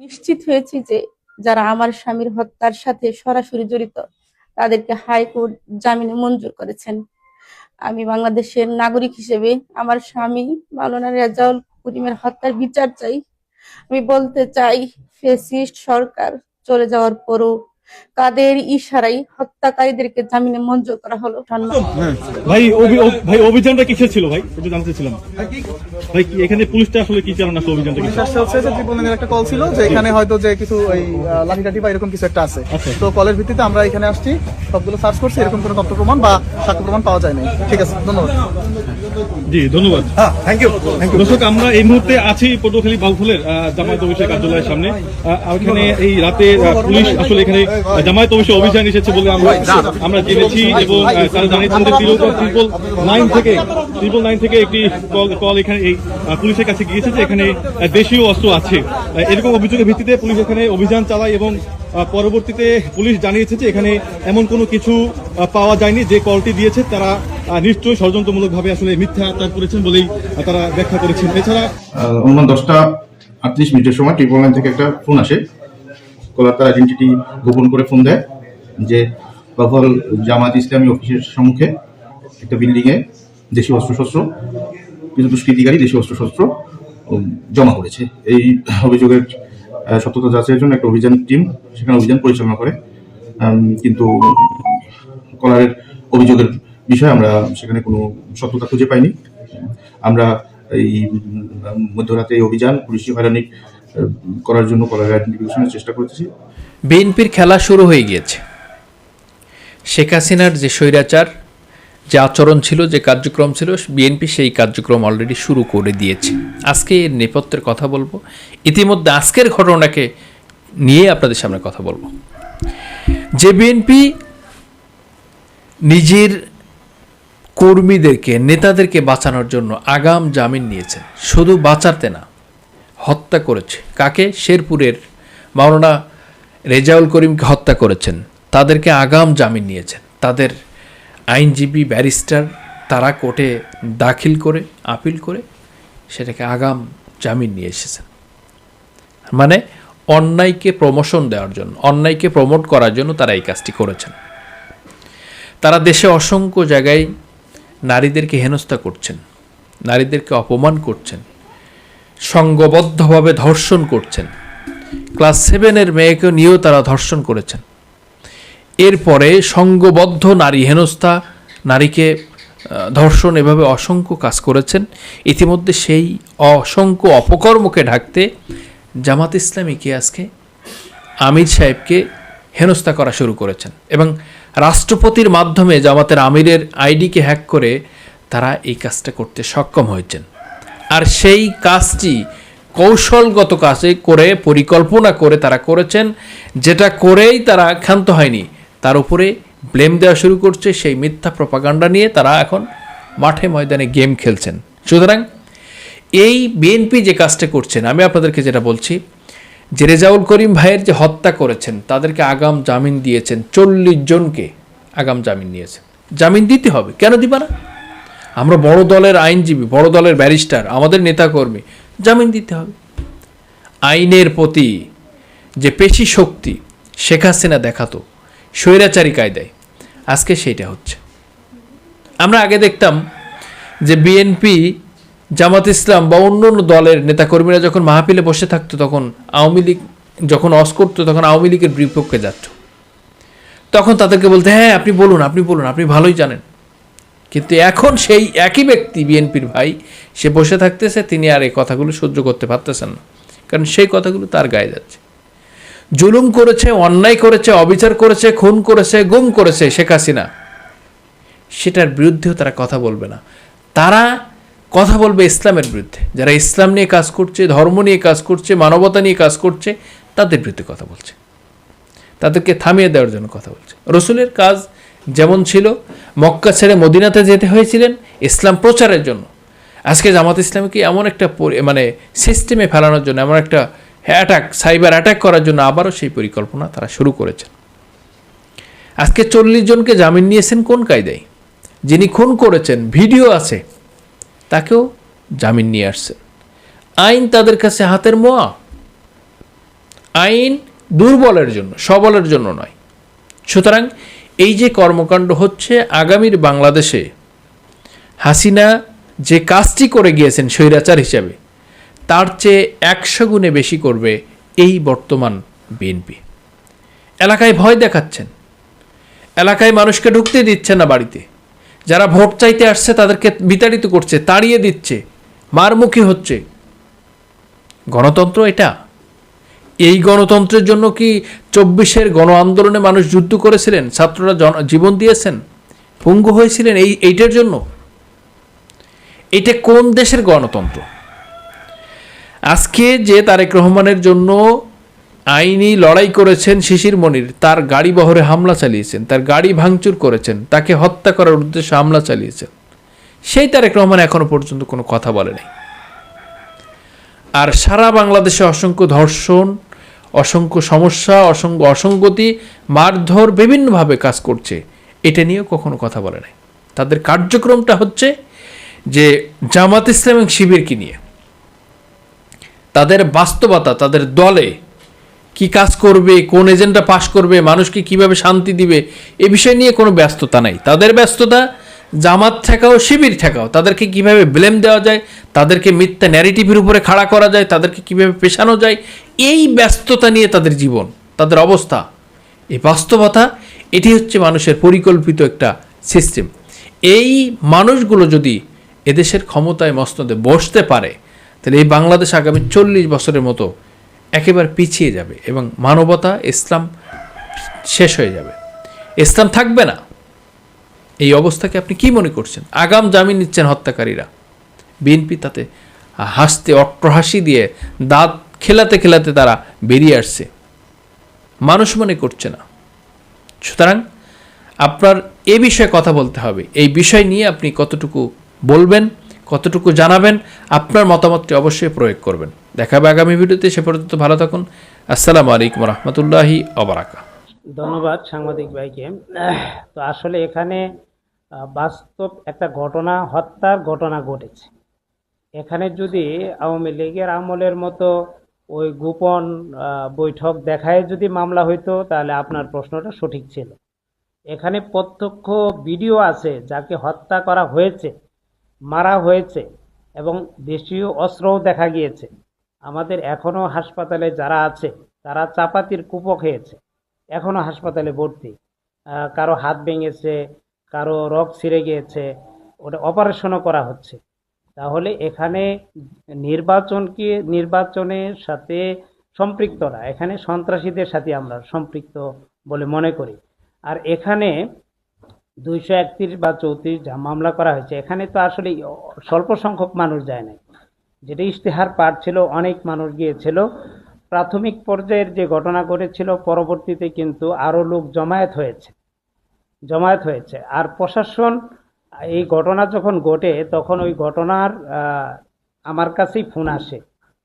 নিশ্চিত হয়েছি যে যারা আমার স্বামীর হত্যার সাথে সরাসরি জড়িত, তাদেরকে হাইকোর্ট জামিনে মঞ্জুর করেছেন। আমি বাংলাদেশের নাগরিক হিসেবে আমার স্বামী মাওলানা রেজাউল করিমের হত্যার বিচার চাই। আমি বলতে চাই, ফেসিস্ট সরকার চলে যাওয়ার পরও কাদের ইশারাই হত্যাকারীদেরকে জামিনে মঞ্জুর করা হলো? ভাই ভাই অভিযানটা কিসের ছিল ভাই? একটু জানতে ছিলাম ভাই কি এখানে পুলিশটা আসলে কি কারণ আসলে অভিযানটা কিসের? বিশ্বাস হচ্ছে যে ত্রিপলেনের একটা কল ছিল যে এখানে হয়তো যে কিছু ওই লাঠি টাঠি বা এরকম কিছু একটা আছে। আচ্ছা। তো কলের ভিত্তিতে আমরা এখানে আসছি সবগুলো সার্চ করছি এরকম কোনো তথ্য প্রমাণ বা সাক্ষ্য প্রমাণ পাওয়া যায় নাই। ঠিক আছে ধন্যবাদ। জি ধন্যবাদ। হ্যাঁ থ্যাংক ইউ থ্যাংক ইউ দর্শক আমরা এই মুহূর্তে আছি পটুয়াখালী বাউফলের জামায়াত অফিসের কার্যালয়ের সামনে। এখানে এই রাতে পুলিশ আসলে এখানে জামায়াত অফিসে অভিযান এসেছে বলে আমরা আমরা জেনেছি এবং তারা জানিয়েছেন যে ট্রিপল নাইন থেকে ট্রিপল নাইন থেকে একটি কল কল এখানে এই পুলিশের কাছে গিয়েছে যে এখানে দেশীয় অস্ত্র আছে। এরকম অভিযোগের ভিত্তিতে পুলিশ এখানে অভিযান চালায় এবং পরবর্তীতে পুলিশ জানিয়েছে যে এখানে এমন কোনো কিছু পাওয়া যায়নি যে কলটি দিয়েছে। তারা নিশ্চয়ই ষড়যন্ত্রমূলকভাবে আসলে মিথ্যাচার করেছেন বলেই তারা ব্যাখ্যা করেছেন। এছাড়া অনুমান দশটা আটত্রিশ মিনিটের সময় ট্রিপল নাইন থেকে একটা ফোন আসে। কলার তার আইডেন্টিটি গোপন করে ফোন দেয় যে বাফল জামাত ইসলামী অফিসের সম্মুখে একটা বিল্ডিংয়ে দেশীয় অস্ত্রশস্ত্র কিছু দুষ্কৃতিকারী দেশীয় অস্ত্রশস্ত্র জমা করেছে। এই অভিযোগের সত্যতা যাচাইয়ের জন্য একটা অভিযান টিম সেখানে অভিযান পরিচালনা করে। কিন্তু কলারের অভিযোগের বিষয়ে আমরা সেখানে কোনো সত্যতা খুঁজে পাইনি। আমরা এই মধ্যরাতে অভিযান পুলিশি হয়রানি আহ, করার জন্য কলার চেষ্টা করতেছি। বিএনপির খেলা শুরু হয়ে গিয়েছে। শেখ হাসিনার যে স্বৈরাচার, যে আচরণ ছিল, যে কার্যক্রম ছিল, বিএনপি সেই কার্যক্রম অলরেডি শুরু করে দিয়েছে। আজকে এর নেপথ্যের কথা বলব। ইতিমধ্যে আজকের ঘটনাকে নিয়ে আপনাদের সামনে কথা বলব। যে বিএনপি নিজের কর্মীদেরকে, নেতাদেরকে বাঁচানোর জন্য আগাম জামিন নিয়েছেন শুধু বাঁচাতে না হত্যা করেছে। কাকে? শেরপুরের মাওলানা রেজাউল করিমকে হত্যা করেছেন। তাদেরকে আগাম জামিন নিয়েছেন। তাদের আইনজীবী ব্যারিস্টার তারা কোর্টে দাখিল করে, আপিল করে সেটাকে আগাম জামিন নিয়ে এসেছেন। মানে অন্যায়কে প্রমোশন দেওয়ার জন্য, অন্যায়কে প্রমোট করার জন্য তারা এই কাজটি করেছেন। তারা দেশে অসংখ্য জায়গায় নারীদেরকে হেনস্থা করছেন, নারীদেরকে অপমান করছেন সংঘবদ্ধভাবে ধর্ষণ করছেন। ক্লাস সেভেনের মেয়েকে নিয়েও তারা ধর্ষণ করেছেন। এরপরে সংঘবদ্ধ নারী হেনস্থা, নারীকে ধর্ষণ এভাবে অসংখ্য কাজ করেছেন। ইতিমধ্যে সেই অসংখ্য অপকর্মকে ঢাকতে জামাত ইসলামীকে আজকে আমির সাহেবকে হেনস্থা করা শুরু করেছেন এবং রাষ্ট্রপতির মাধ্যমে জামাতের আমিরের আইডিকে হ্যাক করে তারা এই কাজটা করতে সক্ষম হয়েছেন। আর সেই কাজটি কৌশলগত কাজে করে, পরিকল্পনা করে তারা করেছেন, যেটা করেই তারা ক্ষান্ত হয়নি। তার উপরে ব্লেম দেওয়া শুরু করছে, সেই মিথ্যা প্রপাগান্ডা নিয়ে তারা এখন মাঠে ময়দানে গেম খেলছেন। সুতরাং এই বিএনপি যে কাজটা করছেন, আমি আপনাদেরকে যেটা বলছি, যে রেজাউল করিম ভাইয়ের যে হত্যা করেছেন, তাদেরকে আগাম জামিন দিয়েছেন, চল্লিশ জনকে আগাম জামিন নিয়েছেন। জামিন দিতে হবে। কেন দিবা না? আমরা বড় দলের আইনজীবী, বড় দলের ব্যারিস্টার, আমাদের নেতাকর্মী, জামিন দিতে হবে। আইনের প্রতি যে পেশি শক্তি শেখ হাসিনা দেখাতো, স্বৈরাচারী কায়দায়, আজকে সেইটা হচ্ছে। আমরা আগে দেখতাম যে বিএনপি জামাত ইসলাম বা অন্য অন্য দলের নেতাকর্মীরা যখন মাহফিলে বসে থাকতো, তখন আওয়ামী লীগ যখন অস করতো, তখন আওয়ামী লীগের বিপক্ষে যাচ্ছ। তখন তাদেরকে বলতে হ্যাঁ আপনি বলুন আপনি বলুন, আপনি ভালোই জানেন। কিন্তু এখন সেই একই ব্যক্তি বিএনপির ভাই, সে বসে থাকতেছে, তিনি আর এই কথাগুলো সহ্য করতে পারতেছেন না। কারণ সেই কথাগুলো তার গায়ে যাচ্ছে। জুলুম করেছে, অন্যায় করেছে, অবিচার করেছে, খুন করেছে, গুম করেছে শেখ হাসিনা। সেটার বিরুদ্ধেও তারা কথা বলবে না। তারা কথা বলবে ইসলামের বিরুদ্ধে। যারা ইসলাম নিয়ে কাজ করছে, ধর্ম নিয়ে কাজ করছে, মানবতা নিয়ে কাজ করছে, তাদের বিরুদ্ধে কথা বলছে। তাদেরকে থামিয়ে দেওয়ার জন্য কথা বলছে। রসুলের কাজ যেমন ছিল মক্কা ছেড়ে মদিনাতে যেতে হয়েছিলেন ইসলাম প্রচারের জন্য। আজকে জামাত ইসলামকে এমন একটা মানে সিস্টেমে ফেলানোর জন্য, এমন একটা অ্যাটাক সাইবার অ্যাটাক করার জন্য আবারও সেই পরিকল্পনা তারা শুরু করেছেন। আজকে চল্লিশ জনকে জামিন নিয়েছেন কোন কায়দায়? যিনি খুন করেছেন, ভিডিও আছে, তাকেও জামিন নিয়ে আসছেন আইন তাদের কাছে হাতের মোয়া। আইন দুর্বলের জন্য, সবলের জন্য নয়। সুতরাং এই যে কর্মকাণ্ড হচ্ছে আগামীর বাংলাদেশে, হাসিনা যে কাজটি করে গিয়েছেন স্বৈরাচার হিসাবে, তার চেয়ে একশো গুণে বেশি করবে এই বর্তমান বিএনপি। এলাকায় ভয় দেখাচ্ছেন। এলাকায় মানুষকে ঢুকতে দিচ্ছে না বাড়িতে। যারা ভোট চাইতে আসছে তাদেরকে বিতাড়িত করছে, তাড়িয়ে দিচ্ছে, মারমুখী হচ্ছে। গণতন্ত্র এটা। এই গণতন্ত্রের জন্য কি চব্বিশের গণ আন্দোলনে মানুষ যুদ্ধ করেছিলেন? ছাত্ররা জীবন দিয়েছেন? পঙ্গু হয়েছিলেন এই, এইটার জন্য? এটা কোন দেশের গণতন্ত্র? আজকে যে তারেক রহমানের জন্য আইনি লড়াই করেছেন শিশির মনির, তার গাড়ি বহরে হামলা চালিয়েছেন, তার গাড়ি ভাঙচুর করেছেন, তাকে হত্যা করার উদ্দেশ্যে হামলা চালিয়েছেন। সেই তারেক রহমান এখনও পর্যন্ত কোনো কথা বলে নাই। আর সারা বাংলাদেশে অসংখ্য ধর্ষণ অসংখ্য সমস্যা, অসংখ্য অসঙ্গতি, মারধর বিভিন্নভাবে কাজ করছে। এটা নিয়েও কখনো কথা বলে নাই। তাদের কার্যক্রমটা হচ্ছে যে জামাত ইসলাম এবং শিবিরকে নিয়ে তাদের বাস্তবতা, তাদের দলে কি কাজ করবে, কোন এজেন্ডা পাশ করবে, মানুষকে কীভাবে শান্তি দিবে, এ বিষয় নিয়ে কোনো ব্যস্ততা নাই। তাদের ব্যস্ততা জামাত ঠেকাও, শিবির ঠেকাও। তাদেরকে কীভাবে ব্লেম দেওয়া যায়, তাদেরকে মিথ্যা ন্যারেটিভের উপরে খাড়া করা যায়, তাদেরকে কীভাবে পেশানো যায় এই ব্যস্ততা নিয়ে তাদের জীবন, তাদের অবস্থা। এই বাস্তবতা, এটি হচ্ছে মানুষের পরিকল্পিত একটা সিস্টেম। এই মানুষগুলো যদি এদেশের ক্ষমতায় মস্তদে বসতে পারে, তাহলে এই বাংলাদেশ আগামী চল্লিশ বছরের মতো একেবারে পিছিয়ে যাবে এবং মানবতা, ইসলাম শেষ হয়ে যাবে। ইসলাম থাকবে না। এই অবস্থাকে আপনি কি মনে করছেন? আগাম জামিন নিচ্ছেন হত্যাকারীরা। বিএনপি তাতে হাসতে, অট্টহাসি দিয়ে দাঁত খেলাতে খেলাতে তারা বেরিয়ে আসছে। মানুষ মনে করছে না। সুতরাং আপনার এ বিষয়ে কথা বলতে হবে। এই বিষয় নিয়ে আপনি কতটুকু বলবেন, কতটুকু জানাবেন, আপনার মতামতটি অবশ্যই প্রয়োগ করবেন। দেখা হবে আগামী ভিডিওতে, সে পর্যন্ত ভালো থাকুন। আসসালামু আলাইকুম রহমতুল্লাহি অবরাকা ধন্যবাদ সাংবাদিক ভাইকে। তো আসলে এখানে বাস্তব একটা ঘটনা, হত্যার ঘটনা ঘটেছে। এখানে যদি আওয়ামী লীগের আমলের মতো ওই গোপন বৈঠক দেখায় যদি মামলা হইতো, তাহলে আপনার প্রশ্নটা সঠিক ছিল। এখানে প্রত্যক্ষ ভিডিও আছে, যাকে হত্যা করা হয়েছে, মারা হয়েছে, এবং দেশীয় অস্ত্রও দেখা গিয়েছে। আমাদের এখনও হাসপাতালে যারা আছে, তারা চাপাতির কুপো খেয়েছে। এখনও হাসপাতালে ভর্তি। কারও হাত ভেঙেছে, কারও রক ছিঁড়ে গিয়েছে, ওটা অপারেশনও করা হচ্ছে। তাহলে এখানে নির্বাচনকে, নির্বাচনের সাথে সম্পৃক্তরা, এখানে সন্ত্রাসীদের সাথে আমরা সম্পৃক্ত বলে মনে করি। আর এখানে দুইশো একত্রিশ বা চৌত্রিশ যা মামলা করা হয়েছে, এখানে তো আসলে স্বল্প সংখ্যক মানুষ যায় নাই। যেটা ইশতেহার পাঠ ছিল, অনেক মানুষ গিয়েছিল। প্রাথমিক পর্যায়ের যে ঘটনা ঘটেছিল, পরবর্তীতে কিন্তু আরও লোক জমায়েত হয়েছে। জমায়েত হয়েছে। আর প্রশাসন এই ঘটনা যখন ঘটে, তখন ওই ঘটনার আমার কাছেই ফোন আসে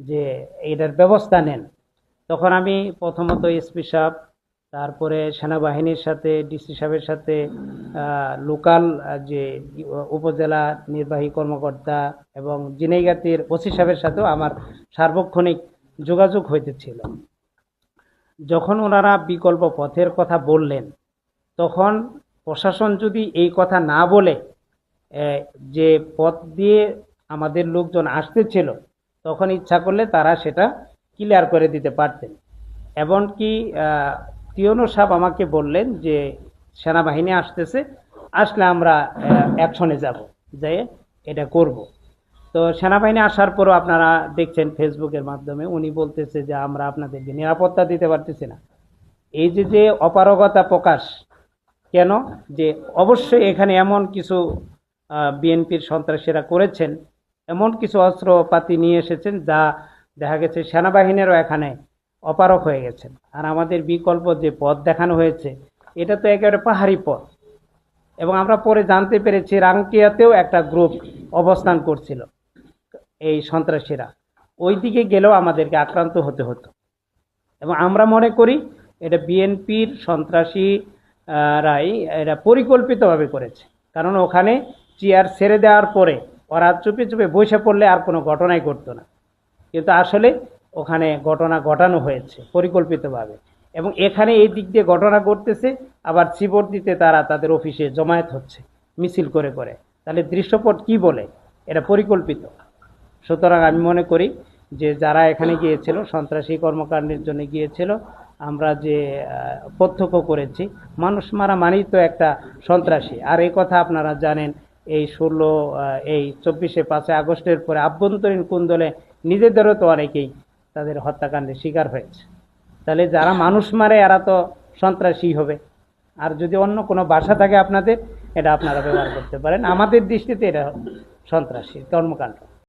যে এটার ব্যবস্থা নেন। তখন আমি প্রথমত এসপি সাহেব, তারপরে সেনাবাহিনীর সাথে, ডিসি সাহেবের সাথে লোকাল যে উপজেলা নির্বাহী কর্মকর্তা এবং জিনেগাতির ওসি সাহেবের সাথেও আমার সার্বক্ষণিক যোগাযোগ হইতেছিল। যখন ওনারা বিকল্প পথের কথা বললেন, তখন প্রশাসন যদি এই কথা না বলে যে পথ দিয়ে আমাদের লোকজন আসতেছিল, তখন ইচ্ছা করলে তারা সেটা ক্লিয়ার করে দিতে পারতেন। এমনকি টিওনো সাহেব আমাকে বললেন যে, সেনাবাহিনী আসতেছে, আসলে আমরা অ্যাকশনে যাব যে এটা করব। তো সেনাবাহিনী আসার পরও আপনারা দেখছেন ফেসবুকের মাধ্যমে, উনি বলতেছে যে, আমরা আপনাদেরকে নিরাপত্তা দিতে পারতেছি না। এই যে যে অপারগতা প্রকাশ, কেন? যে, অবশ্যই এখানে এমন কিছু বিএনপির সন্ত্রাসীরা করেছেন। এমন কিছু অস্ত্রপাতি নিয়ে এসেছেন যা দেখা গেছে সেনাবাহিনীরও এখানে অপারক হয়ে গেছেন। আর আমাদের বিকল্প যে পথ দেখানো হয়েছে, এটা তো একেবারে পাহাড়ি পথ। এবং আমরা পরে জানতে পেরেছি রাঙ্কিয়াতেও একটা গ্রুপ অবস্থান করছিল এই সন্ত্রাসীরা। ওই দিকে গেলেও আমাদেরকে আক্রান্ত হতে হতো। এবং আমরা মনে করি এটা বিএনপির সন্ত্রাসী রাই এটা পরিকল্পিতভাবে করেছে। কারণ ওখানে চেয়ার ছেড়ে দেওয়ার পরে ওরা চুপে চুপে বসে পড়লে আর কোনো ঘটনাই ঘটতো না। কিন্তু আসলে ওখানে ঘটনা ঘটানো হয়েছে পরিকল্পিতভাবে। এবং এখানে এই দিক দিয়ে ঘটনা ঘটতেছে, আবার চিবর্দিতে তারা তাদের অফিসে জমায়েত হচ্ছে, মিছিল করে করে। তাহলে দৃশ্যপট কি বলে? এটা পরিকল্পিত। সুতরাং আমি মনে করি যে যারা এখানে গিয়েছিল, সন্ত্রাসী কর্মকাণ্ডের জন্য গিয়েছিল, আমরা যে প্রত্যক্ষ করেছি, মানুষ মারা মানেই তো একটা সন্ত্রাসী। আর এই কথা আপনারা জানেন এই ষোলো এই চব্বিশে পাঁচে আগস্টের পরে আভ্যন্তরীণ কুন্দলে নিজেদেরও তো অনেকেই তাদের হত্যাকাণ্ডের শিকার হয়েছে। তাহলে যারা মানুষ মারে, এরা তো সন্ত্রাসী হবে। আর যদি অন্য কোনো বাসা থাকে আপনাদের, এটা আপনারা ব্যবহার করতে পারেন। আমাদের দৃষ্টিতে এটা সন্ত্রাসী, কর্মকাণ্ড।